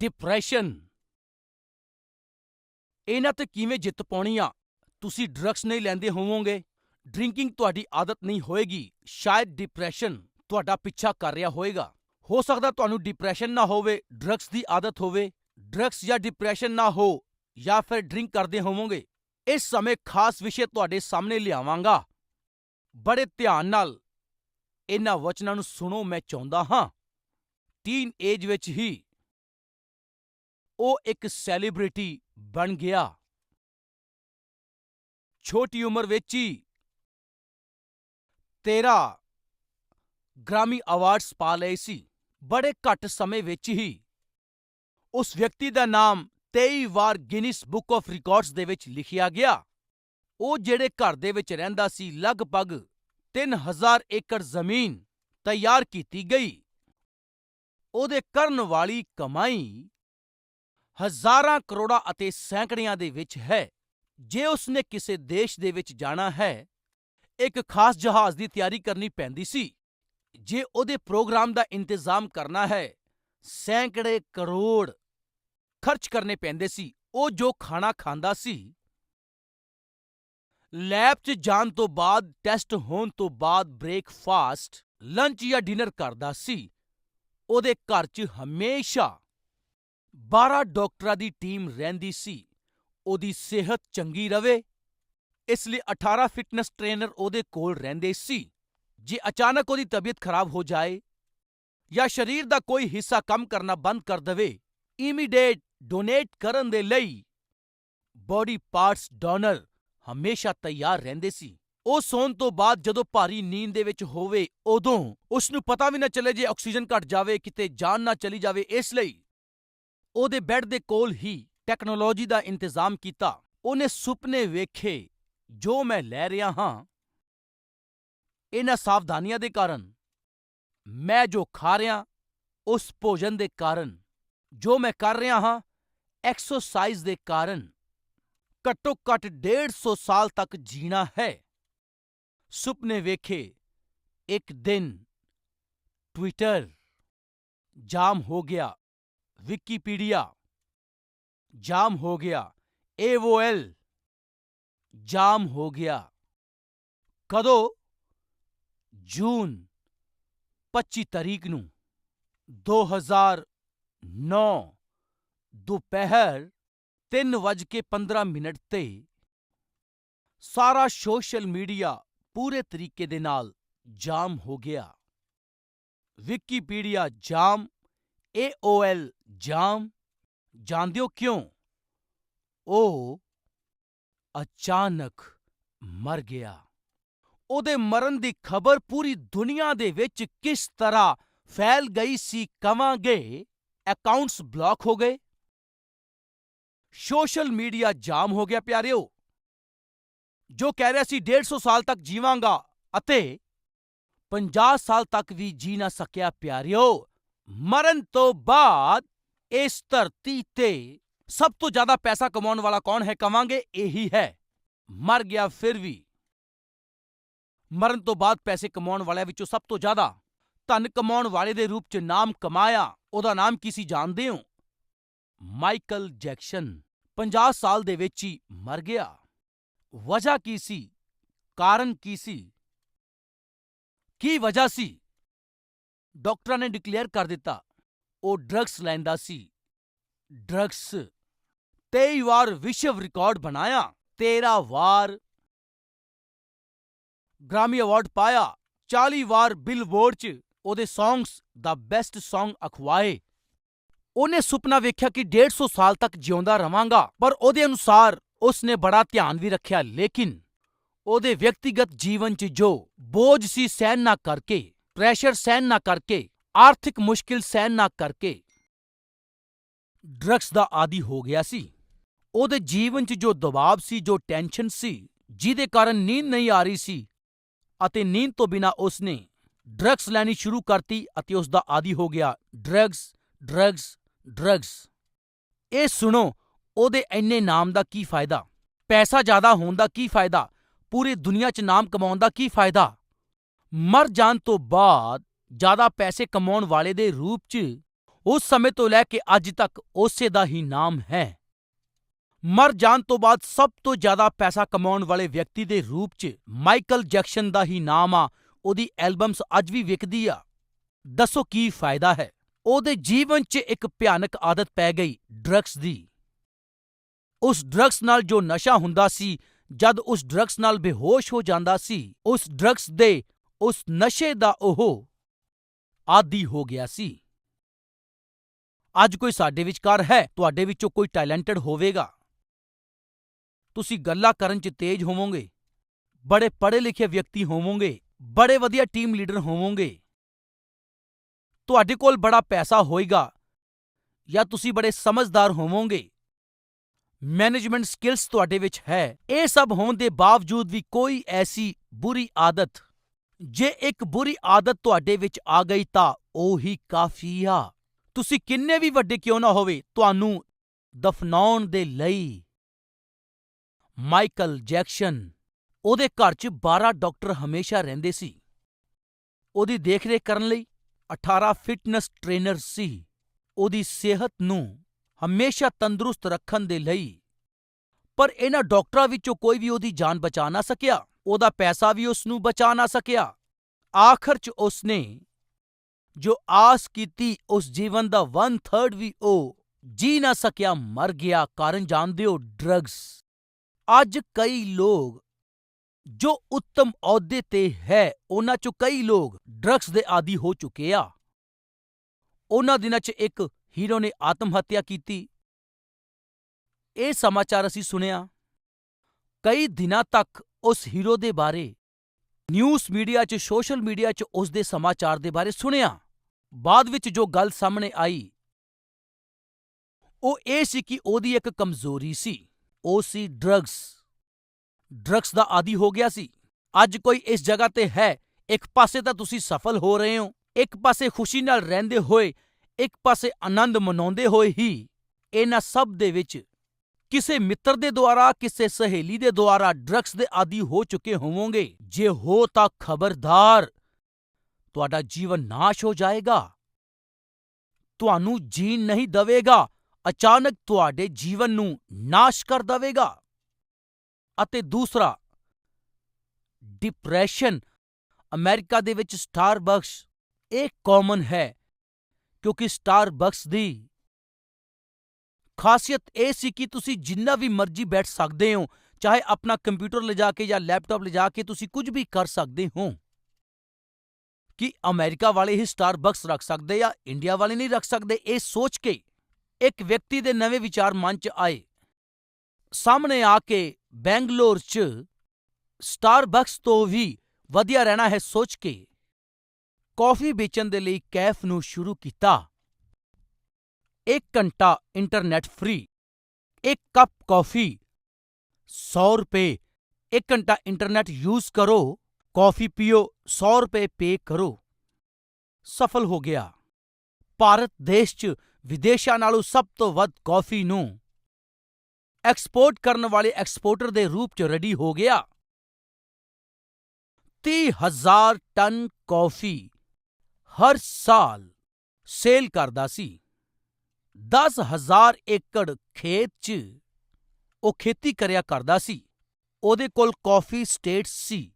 Depression ਇਹਨਾਂ ਤੇ ਕਿਵੇਂ ਜਿੱਤ ਪਾਉਣੀ ਆ? ਤੁਸੀਂ ਡਰੱਗਸ ਨਹੀਂ ਲੈਂਦੇ ਹੋਵੋਗੇ। ਡਰਿੰਕਿੰਗ ਤੁਹਾਡੀ ਆਦਤ ਨਹੀਂ ਹੋਏਗੀ। ਸ਼ਾਇਦ ਡਿਪਰੈਸ਼ਨ ਤੁਹਾਡਾ ਪਿੱਛਾ ਕਰ ਰਿਹਾ ਹੋਏਗਾ। ਹੋ ਸਕਦਾ ਤੁਹਾਨੂੰ ਡਿਪਰੈਸ਼ਨ ਨਾ ਹੋਵੇ ਡਰੱਗਸ ਦੀ ਆਦਤ ਹੋਵੇ। ਡਰੱਗਸ ਜਾਂ ਡਿਪਰੈਸ਼ਨ ਨਾ ਹੋ, ਜਾਂ ਫਿਰ ਡਰਿੰਕ ਕਰਦੇ ਹੋਵੋਗੇ। ਇਸ ਸਮੇਂ ਖਾਸ ਵਿਸ਼ੇ ਤੁਹਾਡੇ ਸਾਹਮਣੇ ਲਿਆਵਾਂਗਾ। ਬੜੇ ਧਿਆਨ ਨਾਲ ਇਹਨਾਂ ਵਚਨਾਂ ਨੂੰ ਸੁਣੋ, ਮੈਂ ਚਾਹੁੰਦਾ ਹਾਂ। ਟੀਨ ਏਜ ਵਿੱਚ ਹੀ ਉਹ ਇੱਕ ਸੈਲੀਬ੍ਰਿਟੀ ਬਣ ਗਿਆ। ਛੋਟੀ ਉਮਰ ਵਿੱਚ ਹੀ 13 ਗ੍ਰਾਮੀ ਅਵਾਰਡਸ ਪਾ ਲਏ ਸੀ। ਬੜੇ ਘੱਟ ਸਮੇਂ ਵਿੱਚ ਹੀ ਉਸ ਵਿਅਕਤੀ ਦਾ ਨਾਮ 23 ਵਾਰ ਗਿਨੀਸ ਬੁੱਕ ਆਫ ਰਿਕਾਰਡਸ ਦੇ ਵਿੱਚ ਲਿਖਿਆ ਗਿਆ। ਉਹ ਜਿਹੜੇ ਘਰ ਦੇ ਵਿੱਚ ਰਹਿੰਦਾ ਸੀ, ਲਗਭਗ 3000 ਏਕੜ ਜ਼ਮੀਨ ਤਿਆਰ ਕੀਤੀ ਗਈ। ਉਹਦੇ ਕਰਨ ਵਾਲੀ ਕਮਾਈ ਹਜ਼ਾਰਾਂ ਕਰੋੜਾਂ ਅਤੇ ਸੈਂਕੜਿਆਂ ਦੇ ਵਿੱਚ ਹੈ। ਜੇ ਉਸਨੇ ਕਿਸੇ ਦੇਸ਼ ਦੇ ਵਿੱਚ ਜਾਣਾ ਹੈ, ਇੱਕ ਖਾਸ ਜਹਾਜ਼ ਦੀ ਤਿਆਰੀ ਕਰਨੀ ਪੈਂਦੀ ਸੀ। ਜੇ ਉਹਦੇ ਪ੍ਰੋਗਰਾਮ ਦਾ ਇੰਤਜ਼ਾਮ ਕਰਨਾ ਹੈ, ਸੈਂਕੜੇ ਕਰੋੜ ਖਰਚ ਕਰਨੇ ਪੈਂਦੇ ਸੀ। ਉਹ ਜੋ ਖਾਣਾ ਖਾਂਦਾ ਸੀ, ਲੈਬ 'ਚ ਜਾਣ ਤੋਂ ਬਾਅਦ, ਟੈਸਟ ਹੋਣ ਤੋਂ ਬਾਅਦ ਬ੍ਰੇਕਫਾਸਟ, ਲੰਚ ਜਾਂ ਡਿਨਰ ਕਰਦਾ ਸੀ। ਉਹਦੇ ਘਰ 'ਚ ਹਮੇਸ਼ਾ 12 ਡਾਕਟਰਾਂ ਦੀ ਟੀਮ ਰਹਿੰਦੀ ਸੀ, ਉਹਦੀ ਸਿਹਤ ਚੰਗੀ ਰਵੇ, ਇਸ ਲਈ 18 ਫਿਟਨੈਸ ਟ੍ਰੇਨਰ ਉਹਦੇ ਕੋਲ ਰਹਿੰਦੇ ਸੀ। ਜੇ ਅਚਾਨਕ ਉਹਦੀ ਤਬੀਅਤ ਖਰਾਬ ਹੋ ਜਾਏ ਜਾਂ ਸਰੀਰ ਦਾ ਕੋਈ ਹਿੱਸਾ ਕੰਮ ਕਰਨਾ ਬੰਦ ਕਰ ਦੇਵੇ ਇਮੀਡੀਏਟ ਡੋਨੇਟ ਕਰਨ ਦੇ ਲਈ ਬੌਡੀ ਪਾਰਟਸ ਡੋਨਰ ਹਮੇਸ਼ਾ ਤਿਆਰ ਰਹਿੰਦੇ ਸੀ। ਉਹ ਸੌਣ ਤੋਂ ਬਾਅਦ ਜਦੋਂ ਭਾਰੀ ਨੀਂਦ ਦੇ ਵਿੱਚ ਹੋਵੇ ਉਦੋਂ ਉਸ ਨੂੰ ਪਤਾ ਵੀ ਨਾ ਚੱਲੇ ਜੇ ਆਕਸੀਜਨ ਘਟ ਜਾਵੇ, ਕਿਤੇ ਜਾਨ ਨਾ ਚਲੀ ਜਾਵੇ, ਇਸ ਲਈ ਉਹਦੇ ਬੈੱਡ ਦੇ ਕੋਲ ਹੀ ਟੈਕਨੋਲੋਜੀ ਦਾ ਇੰਤਜ਼ਾਮ ਕੀਤਾ। ਉਹਨੇ ਸੁਪਨੇ ਵੇਖੇ, ਜੋ ਮੈਂ ਲੈ ਰਿਹਾ ਹਾਂ। ਇਹਨਾਂ ਸਾਵਧਾਨੀਆਂ ਦੇ ਕਾਰਨ, ਮੈਂ ਜੋ ਖਾ ਰਿਹਾ, ਉਸ ਭੋਜਨ ਦੇ ਕਾਰਨ, ਜੋ ਮੈਂ ਕਰ ਰਿਹਾ ਹਾਂ, ਐਕਸਰਸਾਈਜ਼ ਦੇ ਕਾਰਨ, ਘੱਟੋ ਘੱਟ 150 ਸਾਲ ਤੱਕ ਜੀਣਾ ਹੈ। ਸੁਪਨੇ ਵੇਖੇ, ਇੱਕ ਦਿਨ, ਟਵਿੱਟਰ ਜਾਮ ਹੋ ਗਿਆ। ਵਿਕੀਪੀਡੀਆ ਜਾਮ ਹੋ ਗਿਆ ਏਵੋਐਲ ਜਾਮ ਹੋ ਗਿਆ ਕਦੋਂ ਜੂਨ 25 ਤਾਰੀਖ ਨੂੰ 2009 ਦੁਪਹਿਰ 3:15 ਮਿੰਟ ਤੇ ਸਾਰਾ ਸੋਸ਼ਲ ਮੀਡੀਆ ਪੂਰੇ ਤਰੀਕੇ ਦੇ ਨਾਲ ਜਾਮ ਹੋ ਗਿਆ ਵਿਕੀਪੀਡੀਆ ਜਾਮ ਏਓਐਲ ਜਾਮ। ਜਾਣਦੇ ਹੋ ਕਿਉਂ? ਉਹ ਅਚਾਨਕ ਮਰ ਗਿਆ। ਉਹਦੇ ਮਰਨ ਦੀ ਖਬਰ ਪੂਰੀ ਦੁਨੀਆ ਦੇ ਵਿੱਚ ਕਿਸ ਤਰ੍ਹਾਂ ਫੈਲ ਗਈ ਸੀ ਕਵਾਂਗੇ ਅਕਾਊਂਟਸ ਬਲੌਕ ਹੋ ਗਏ। ਸੋਸ਼ਲ ਮੀਡੀਆ ਜਾਮ ਹੋ ਗਿਆ ਪਿਆਰਿਓ। ਜੋ ਕਹਿ ਰਿਹਾ ਸੀ 150 ਸਾਲ ਤੱਕ ਜੀਵਾਂਗਾ ਅਤੇ 50 ਸਾਲ ਤੱਕ ਵੀ ਜੀ ਨਾ ਸਕਿਆ ਪਿਆਰਿਓ। ਮਰਨ ਤੋਂ ਬਾਅਦ ਇਸ ਧਰਤੀ ਤੇ ਸਭ ਤੋਂ ਜ਼ਿਆਦਾ ਪੈਸਾ ਕਮਾਉਣ ਵਾਲਾ ਕੌਣ ਹੈ ਕਵਾਂਗੇ? ਇਹੀ ਹੈ। ਮਰ ਗਿਆ ਫਿਰ ਵੀ। ਮਰਨ ਤੋਂ ਬਾਅਦ ਪੈਸੇ ਕਮਾਉਣ ਵਾਲਿਆਂ ਵਿੱਚੋਂ ਸਭ ਤੋਂ ਜ਼ਿਆਦਾ ਧਨ ਕਮਾਉਣ ਵਾਲੇ ਦੇ ਰੂਪ 'ਚ ਨਾਮ ਕਮਾਇਆ, ਉਹਦਾ ਨਾਮ ਕੀ ਸੀ ਜਾਣਦੇ ਹੋ? ਮਾਈਕਲ ਜੈਕਸਨ 50 ਸਾਲ ਦੇ ਵਿੱਚ ਹੀ ਮਰ ਗਿਆ। ਵਜ੍ਹਾ ਕੀ ਸੀ? ਕਾਰਨ ਕੀ ਸੀ? ਕੀ ਵਜ੍ਹਾ ਸੀ? ਡਾਕਟਰਾਂ ਨੇ ਡਿਕਲੇਅਰ ਕਰ ਦਿੱਤਾ, ਉਹ ਡਰੱਗਸ ਲੈਂਦਾ ਸੀ। ਡਰੱਗਸ। 23 ਵਾਰ ਵਿਸ਼ਵ ਰਿਕਾਰਡ ਬਣਾਇਆ 13 ਵਾਰ ਗ੍ਰਾਮੀ ਅਵਾਰਡ ਪਾਇਆ 40 ਵਾਰ ਬਿਲਬੋਰਡ 'ਚ ਉਹਦੇ ਸੌਂਗਸ ਦਾ ਬੈਸਟ ਸੌਂਗ ਅਖਵਾਏ। ਉਹਨੇ ਸੁਪਨਾ ਵੇਖਿਆ ਕਿ 150 ਸਾਲ ਤੱਕ ਜਿਉਂਦਾ ਰਵਾਂਗਾ, ਪਰ ਉਹਦੇ ਅਨੁਸਾਰ ਉਸਨੇ ਬੜਾ ਧਿਆਨ ਵੀ ਰੱਖਿਆ, ਲੇਕਿਨ ਉਹਦੇ ਵਿਅਕਤੀਗਤ ਜੀਵਨ 'ਚ ਜੋ ਬੋਝ ਸੀ ਸਹਿਨ ਨਾ ਕਰਕੇ ਪ੍ਰੈਸ਼ਰ ਸਹਿਣ ਨਾ ਕਰਕੇ, ਆਰਥਿਕ ਮੁਸ਼ਕਿਲ ਸਹਿਣ ਨਾ ਕਰਕੇ। ਡਰੱਗਸ ਦਾ ਆਦੀ ਹੋ ਗਿਆ ਸੀ। ਉਹਦੇ ਜੀਵਨ 'ਚ ਜੋ ਦਬਾਅ ਸੀ, ਜੋ ਟੈਨਸ਼ਨ ਸੀ, ਜਿਹਦੇ ਕਾਰਨ ਨੀਂਦ ਨਹੀਂ ਆ ਰਹੀ ਸੀ, ਅਤੇ ਨੀਂਦ ਤੋਂ ਬਿਨਾ ਉਸਨੇ ਡਰੱਗਸ ਲੈਣੀ ਸ਼ੁਰੂ ਕਰਤੀ ਅਤੇ ਉਸ ਦਾ ਆਦੀ ਹੋ ਗਿਆ ਡਰੱਗਸ ਡਰੱਗਸ ਡਰੱਗਸ। ਇਹ ਸੁਣੋ, ਉਹਦੇ ਇੰਨੇ ਨਾਮ ਦਾ ਕੀ ਫਾਇਦਾ? ਪੈਸਾ ਜ਼ਿਆਦਾ ਹੋਣ ਦਾ ਕੀ ਫਾਇਦਾ? ਪੂਰੀ ਦੁਨੀਆ 'ਚ ਨਾਮ ਕਮਾਉਣ ਦਾ ਕੀ ਫਾਇਦਾ? ਮਰ ਜਾਣ ਤੋਂ ਬਾਅਦ ਜ਼ਿਆਦਾ ਪੈਸੇ ਕਮਾਉਣ ਵਾਲੇ ਦੇ ਰੂਪ 'ਚ ਉਸ ਸਮੇਂ ਤੋਂ ਲੈ ਕੇ ਅੱਜ ਤੱਕ ਉਸੇ ਦਾ ਹੀ ਨਾਮ ਹੈ। ਮਰ ਜਾਣ ਤੋਂ ਬਾਅਦ ਸਭ ਤੋਂ ਜ਼ਿਆਦਾ ਪੈਸਾ ਕਮਾਉਣ ਵਾਲੇ ਵਿਅਕਤੀ ਦੇ ਰੂਪ 'ਚ ਮਾਈਕਲ ਜੈਕਸਨ ਦਾ ਹੀ ਨਾਮ ਆ, ਉਹਦੀ ਐਲਬਮਸ ਅੱਜ ਵੀ ਵਿਕਦੀ ਆ। ਦੱਸੋ ਕੀ ਫਾਇਦਾ ਹੈ? ਉਹਦੇ ਜੀਵਨ 'ਚ ਇੱਕ ਭਿਆਨਕ ਆਦਤ ਪੈ ਗਈ ਡਰੱਗਸ ਦੀ। ਉਸ ਡਰੱਗਸ ਨਾਲ ਜੋ ਨਸ਼ਾ ਹੁੰਦਾ ਸੀ, ਜਦ ਉਸ ਡਰੱਗਸ ਨਾਲ ਬੇਹੋਸ਼ ਹੋ ਜਾਂਦਾ ਸੀ, ਉਸ ਡਰੱਗਸ ਦੇ ਉਸ ਨਸ਼ੇ ਦਾ ਉਹ ਆਦੀ ਹੋ ਗਿਆ ਸੀ। ਅੱਜ ਕੋਈ ਸਾਡੇ ਵਿਚਕਾਰ ਹੈ, ਤੁਹਾਡੇ ਵਿੱਚੋਂ ਕੋਈ ਟੈਲੈਂਟਡ ਹੋਵੇਗਾ। ਤੁਸੀਂ ਗੱਲਾਂ ਕਰਨ 'ਚ ਤੇਜ਼ ਹੋਵੋਗੇ। ਬੜੇ ਪੜ੍ਹੇ ਲਿਖੇ ਵਿਅਕਤੀ ਹੋਵੋਗੇ। ਬੜੇ ਵਧੀਆ ਟੀਮ ਲੀਡਰ ਹੋਵੋਗੇ। ਤੁਹਾਡੇ ਕੋਲ ਬੜਾ ਪੈਸਾ ਹੋਏਗਾ ਜਾਂ ਤੁਸੀਂ ਬੜੇ ਸਮਝਦਾਰ ਹੋਵੋਗੇ। ਮੈਨੇਜਮੈਂਟ ਸਕਿੱਲਸ ਤੁਹਾਡੇ ਵਿੱਚ ਹੈ। ਇਹ ਸਭ ਹੋਣ ਦੇ ਬਾਵਜੂਦ ਵੀ ਕੋਈ ਐਸੀ ਬੁਰੀ ਆਦਤ ਜੇ ਇੱਕ ਬੁਰੀ ਆਦਤ ਤੁਹਾਡੇ ਵਿੱਚ ਆ ਗਈ ਤਾਂ ਉਹ ਹੀ ਕਾਫੀ ਆ। ਤੁਸੀਂ ਕਿੰਨੇ ਵੀ ਵੱਡੇ ਕਿਉਂ ਨਾ ਹੋਵੇ, ਤੁਹਾਨੂੰ ਦਫਨਾਉਣ ਦੇ ਲਈ। ਮਾਈਕਲ ਜੈਕਸਨ, ਉਹਦੇ ਘਰ 'ਚ 12 ਡਾਕਟਰ ਹਮੇਸ਼ਾ ਰਹਿੰਦੇ ਸੀ। ਉਹਦੀ ਦੇਖਰੇਖ ਕਰਨ ਲਈ 18 ਫਿਟਨੈਸ ਟ੍ਰੇਨਰ ਸੀ। ਉਹਦੀ ਸਿਹਤ ਨੂੰ ਹਮੇਸ਼ਾ ਤੰਦਰੁਸਤ ਰੱਖਣ ਦੇ ਲਈ। ਪਰ ਇਹਨਾਂ ਡਾਕਟਰਾਂ ਵਿੱਚੋਂ ਕੋਈ ਵੀ ਉਹਦੀ ਜਾਨ ਬਚਾ ਨਾ ਸਕਿਆ। ਉਹਦਾ ਪੈਸਾ ਵੀ ਉਸ ਨੂੰ ਬਚਾ ਨਾ ਸਕਿਆ। ਆਖਰ 'ਚ ਉਸਨੇ ਜੋ ਆਸ ਕੀਤੀ ਉਸ ਜੀਵਨ ਦਾ 1/3 ਵੀ ਉਹ ਜੀ ਨਾ ਸਕਿਆ, ਮਰ ਗਿਆ। ਕਾਰਨ ਜਾਣਦੇ ਹੋ ਡਰੱਗਸ ਅੱਜ ਕਈ ਲੋਕ ਜੋ ਉੱਤਮ ਅਹੁਦੇ ਤੇ ਹੈ, ਉਹਨਾਂ ਚੋਂ ਕਈ ਲੋਕ ਡਰੱਗਸ ਦੇ ਆਦੀ ਹੋ ਚੁੱਕੇ ਆ। ਉਹਨਾਂ ਦਿਨਾਂ 'ਚ ਇੱਕ ਹੀਰੋ ਨੇ ਆਤਮ ਹੱਤਿਆ ਕੀਤੀ। ਇਹ ਸਮਾਚਾਰ ਅਸੀਂ ਸੁਣਿਆ। ਕਈ ਦਿਨਾਂ ਤੱਕ ਉਸ ਹੀਰੋ ਦੇ ਬਾਰੇ ਨਿਊਜ਼ ਮੀਡੀਆ 'ਚ ਸੋਸ਼ਲ ਮੀਡੀਆ 'ਚ ਉਸ ਦੇ ਸਮਾਚਾਰ ਦੇ ਬਾਰੇ ਸੁਣਿਆ। ਬਾਅਦ ਵਿੱਚ ਜੋ ਗੱਲ ਸਾਹਮਣੇ ਆਈ, ਉਹ ਇਹ ਸੀ ਕਿ ਉਹਦੀ ਇੱਕ ਕਮਜ਼ੋਰੀ ਸੀ। ਉਹ ਸੀ ਡਰੱਗਸ ਡਰੱਗਸ ਦਾ ਆਦੀ ਹੋ ਗਿਆ ਸੀ। ਅੱਜ ਕੋਈ ਇਸ ਜਗ੍ਹਾ ਤੇ ਹੈ, ਇੱਕ ਪਾਸੇ ਤਾਂ ਤੁਸੀਂ ਸਫਲ ਹੋ ਰਹੇ ਹੋ, ਇੱਕ ਪਾਸੇ ਖੁਸ਼ੀ ਨਾਲ ਰਹਿੰਦੇ ਹੋਏ, ਇੱਕ ਪਾਸੇ ਆਨੰਦ ਮਨਾਉਂਦੇ ਹੋਏ ਹੀ, ਇਹਨਾਂ ਸਭ ਦੇ ਵਿੱਚ ਕਿਸੇ ਮਿੱਤਰ ਦੇ ਦੁਆਰਾ, ਕਿਸੇ ਸਹੇਲੀ ਦੇ ਦੁਆਰਾ ਡਰੱਗਸ ਦੇ ਆਦੀ ਹੋ ਚੁੱਕੇ ਹੋਵੋਗੇ। ਜੇ ਹੋ ਤਾਂ ਖਬਰਦਾਰ, ਤੁਹਾਡਾ ਜੀਵਨ ਨਾਸ਼ ਹੋ ਜਾਏਗਾ। ਤੁਹਾਨੂੰ ਜੀਣ ਨਹੀਂ ਦਵੇਗਾ। ਅਚਾਨਕ ਤੁਹਾਡੇ ਜੀਵਨ ਨੂੰ ਨਾਸ਼ ਕਰ ਦਵੇਗਾ। ਅਤੇ ਦੂਸਰਾ ਡਿਪਰੈਸ਼ਨ ਅਮਰੀਕਾ ਦੇ ਵਿੱਚ ਸਟਾਰਬਕਸ, ਇਹ ਕਾਮਨ ਹੈ। ਕਿਉਂਕਿ ਸਟਾਰਬਕਸ ਦੀ ਖਾਸੀਅਤ ਇਹ ਸੀ ਕਿ ਤੁਸੀਂ ਜਿੰਨਾ ਵੀ ਮਰਜ਼ੀ ਬੈਠ ਸਕਦੇ ਹੋ, ਚਾਹੇ ਆਪਣਾ ਕੰਪਿਊਟਰ ਲਿਜਾ ਕੇ ਜਾਂ ਲੈਪਟਾਪ ਲਿਜਾ ਕੇ ਤੁਸੀਂ ਕੁਝ ਵੀ ਕਰ ਸਕਦੇ ਹੋ। ਕੀ ਅਮਰੀਕਾ ਵਾਲੇ ਹੀ ਸਟਾਰਬਕਸ ਰੱਖ ਸਕਦੇ ਜਾਂ ਇੰਡੀਆ ਵਾਲੇ ਨਹੀਂ ਰੱਖ ਸਕਦੇ, ਇਹ ਸੋਚ ਕੇ ਇੱਕ ਵਿਅਕਤੀ ਦੇ ਨਵੇਂ ਵਿਚਾਰ ਮਨ 'ਚ ਆਏ। ਸਾਹਮਣੇ ਆ ਕੇ ਬੈਂਗਲੌਰ 'ਚ ਸਟਾਰਬਕਸ ਤੋਂ ਵੀ ਵਧੀਆ ਰਹਿਣਾ ਹੈ ਸੋਚ ਕੇ। ਕੌਫੀ ਵੇਚਣ ਦੇ ਲਈ ਕੈਫ ਨੂੰ ਸ਼ੁਰੂ ਕੀਤਾ। 1 ਘੰਟਾ ਇੰਟਰਨੈਟ ਫ੍ਰੀ ਇੱਕ ਕੱਪ ਕੌਫੀ 100 ਰੁਪਏ 1 ਘੰਟਾ ਇੰਟਰਨੈਟ ਯੂਜ਼ ਕਰੋ ਕੌਫੀ ਪੀਓ 100 ਰੁਪਏ ਪੇ ਕਰੋ ਸਫਲ ਹੋ ਗਿਆ ਭਾਰਤ ਦੇਸ਼ 'ਚ ਵਿਦੇਸ਼ਾਂ ਨਾਲੋਂ ਸਭ ਤੋਂ ਵੱਧ ਕੌਫੀ ਨੂੰ ਐਕਸਪੋਰਟ ਕਰਨ ਵਾਲੇ ਐਕਸਪੋਰਟਰ ਦੇ ਰੂਪ 'ਚ ਰੈਡੀ ਹੋ ਗਿਆ 30000 ਟਨ ਕੌਫੀ ਹਰ ਸਾਲ ਸੇਲ ਕਰਦਾ ਸੀ 10000 ਏਕੜ ਖੇਤ 'ਚ ਉਹ ਖੇਤੀ ਕਰਿਆ ਕਰਦਾ ਸੀ। ਉਹਦੇ ਕੋਲ ਕਾਫੀ ਸਟੇਟਸ ਸੀ।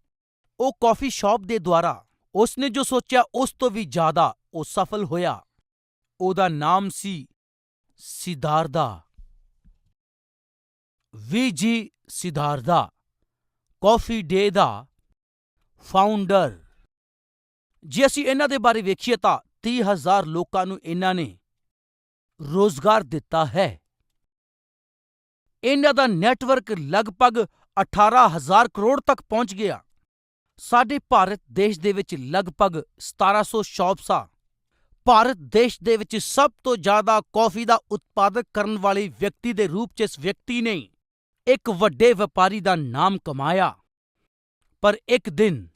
ਉਹ ਕਾਫੀ ਸ਼ਾਪ ਦੇ ਦੁਆਰਾ ਉਸਨੇ ਜੋ ਸੋਚਿਆ, ਉਸ ਤੋਂ ਵੀ ਜ਼ਿਆਦਾ ਉਹ ਸਫਲ ਹੋਇਆ। ਉਹਦਾ ਨਾਮ ਸੀ ਸਿਧਾਰਦਾ। ਵੀ ਜੀ ਸਿਧਾਰਦਾ ਕਾਫੀ ਡੇ ਦਾ ਫਾਊਂਡਰ ਜੇ ਅਸੀਂ ਇਹਨਾਂ ਦੇ ਬਾਰੇ ਵੇਖੀਏ ਤਾਂ 30000 ਲੋਕਾਂ ਨੂੰ ਇਹਨਾਂ ਨੇ ਰੋਜ਼ਗਾਰ ਦਿੱਤਾ ਹੈ। ਇਹਨਾਂ ਦਾ ਨੈਟਵਰਕ ਲਗਭਗ 18000 ਕਰੋੜ ਤੱਕ ਪਹੁੰਚ ਗਿਆ। ਸਾਡੇ ਭਾਰਤ ਦੇਸ਼ ਦੇ ਵਿੱਚ ਲਗਭਗ 1700 ਸ਼ਾਪਸ ਆ। ਭਾਰਤ ਦੇਸ਼ ਦੇ ਵਿੱਚ ਸਭ ਤੋਂ ਜ਼ਿਆਦਾ ਕੌਫੀ ਦਾ ਉਤਪਾਦਕ ਕਰਨ ਵਾਲੇ ਵਿਅਕਤੀ ਦੇ ਰੂਪ 'ਚ ਇਸ ਵਿਅਕਤੀ ਨੇ ਇੱਕ ਵੱਡੇ ਵਪਾਰੀ ਦਾ ਨਾਮ ਕਮਾਇਆ। ਪਰ ਇੱਕ ਦਿਨ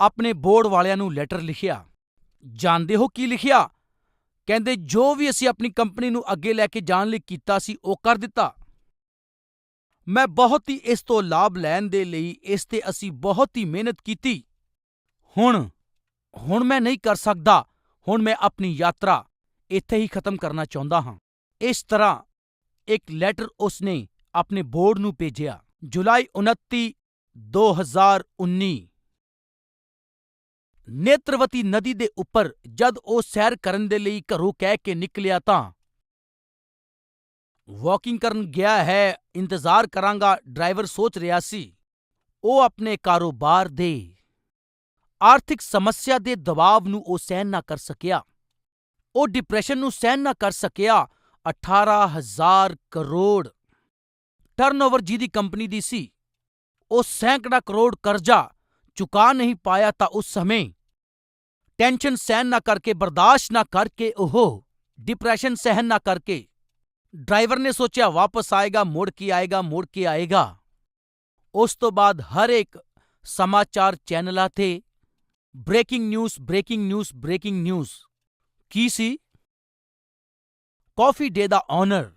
ਆਪਣੇ ਬੋਰਡ ਵਾਲਿਆਂ ਨੂੰ ਲੈਟਰ ਲਿਖਿਆ। ਜਾਣਦੇ ਹੋ ਕੀ ਲਿਖਿਆ? ਕਹਿੰਦੇ ਜੋ ਵੀ ਅਸੀਂ ਆਪਣੀ ਕੰਪਨੀ ਨੂੰ ਅੱਗੇ ਲੈ ਕੇ ਜਾਣ ਲਈ ਕੀਤਾ ਸੀ, ਉਹ ਕਰ ਦਿੱਤਾ। ਮੈਂ ਬਹੁਤ ਹੀ ਇਸ ਤੋਂ ਲਾਭ ਲੈਣ ਦੇ ਲਈ ਇਸ ਤੇ ਅਸੀਂ ਬਹੁਤ ਹੀ ਮਿਹਨਤ ਕੀਤੀ। ਹੁਣ ਹੁਣ ਮੈਂ ਨਹੀਂ ਕਰ ਸਕਦਾ। ਹੁਣ ਮੈਂ ਆਪਣੀ ਯਾਤਰਾ ਇੱਥੇ ਹੀ ਖਤਮ ਕਰਨਾ ਚਾਹੁੰਦਾ ਹਾਂ। ਇਸ ਤਰ੍ਹਾਂ ਇੱਕ ਲੈਟਰ ਉਸਨੇ ਆਪਣੇ ਬੋਰਡ ਨੂੰ ਭੇਜਿਆ। ਜੁਲਾਈ 29 2019 ਨੇਤਰਵਤੀ ਨਦੀ ਦੇ ਉੱਪਰ ਜਦ ਉਹ ਸੈਰ ਕਰਨ ਦੇ ਲਈ ਘਰੋਂ ਕਹਿ ਕੇ ਨਿਕਲਿਆ ਤਾਂ ਵਾਕਿੰਗ ਕਰਨ ਗਿਆ ਹੈ, ਇੰਤਜ਼ਾਰ ਕਰਾਂਗਾ, ਡਰਾਈਵਰ ਸੋਚ ਰਿਹਾ ਸੀ। ਉਹ ਆਪਣੇ ਕਾਰੋਬਾਰ ਦੇ ਆਰਥਿਕ ਸਮੱਸਿਆ ਦੇ ਦਬਾਅ ਨੂੰ ਉਹ ਸਹਿਣ ਨਾ ਕਰ ਸਕਿਆ। ਉਹ ਡਿਪਰੈਸ਼ਨ ਨੂੰ ਸਹਿਣ ਨਾ ਕਰ ਸਕਿਆ। 18000 ਕਰੋੜ ਟਰਨਓਵਰ ਜਿਹਦੀ ਕੰਪਨੀ ਦੀ ਸੀ। ਉਹ ਸੈਂਕੜਾ ਕਰੋੜ ਕਰਜ਼ਾ ਚੁਕਾ ਨਹੀਂ ਪਾਇਆ ਤਾਂ ਉਸ ਸਮੇਂ ਟੈਨਸ਼ਨ ਸਹਿਨ ਨਾ ਕਰਕੇ ਬਰਦਾਸ਼ਤ ਨਾ ਕਰਕੇ ਉਹ ਡਿਪਰੈਸ਼ਨ ਸਹਿਨ ਨਾ ਕਰਕੇ ਡਰਾਈਵਰ ਨੇ ਸੋਚਿਆ ਵਾਪਸ ਆਏਗਾ ਮੁੜ ਕੇ ਆਏਗਾ ਮੁੜ ਕੇ ਆਏਗਾ ਉਸ ਤੋਂ ਬਾਅਦ ਹਰ ਇੱਕ ਸਮਾਚਾਰ ਚੈਨਲਾਂ ਤੇ breaking news breaking news breaking news ਕੀ ਸੀ coffee day the owner